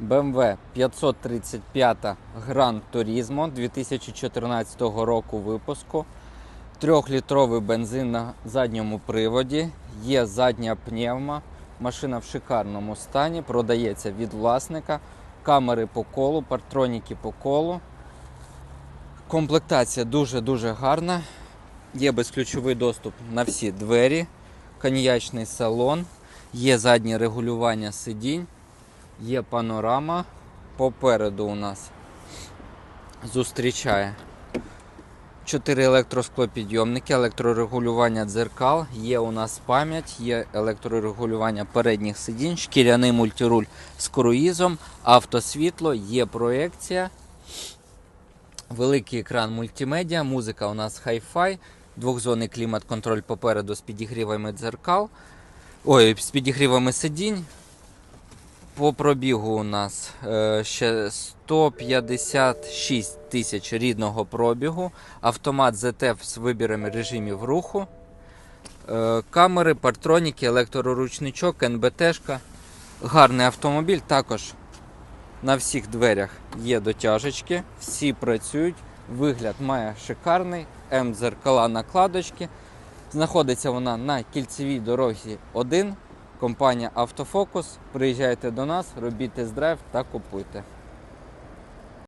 BMW 535 Gran Turismo 2014 року випуску. Трьохлітровий бензин на задньому приводі. Є задня пневма. Машина в шикарному стані. Продається від власника. Камери по колу, партроніки по колу. Комплектація дуже-дуже гарна. Є безключовий доступ на всі двері, коньячний салон, є заднє регулювання сидінь, є панорама. Попереду у нас зустрічає 4 електросклопідйомники, електрорегулювання дзеркал, є у нас пам'ять, є електрорегулювання передніх сидінь, шкіряний мультируль з круїзом, автосвітло, є проекція. Великий екран мультимедіа, музика у нас хай-фай, двохзонний клімат-контроль попереду з підігрівами дзеркал. Ой, з підігрівами сидінь. По пробігу у нас е, ще 156 тисяч рідного пробігу, автомат ZF з вибірами режимів руху, е, камери, партроніки, електроручничок, НБТшка. Гарний автомобіль. Також на всіх дверях є дотяжечки, всі працюють. Вигляд має шикарний, М-дзеркала накладочки. Знаходиться вона на кільцевій дорозі 1. Компанія Автофокус. Приїжджайте до нас, робіть тест-драйв та купуйте.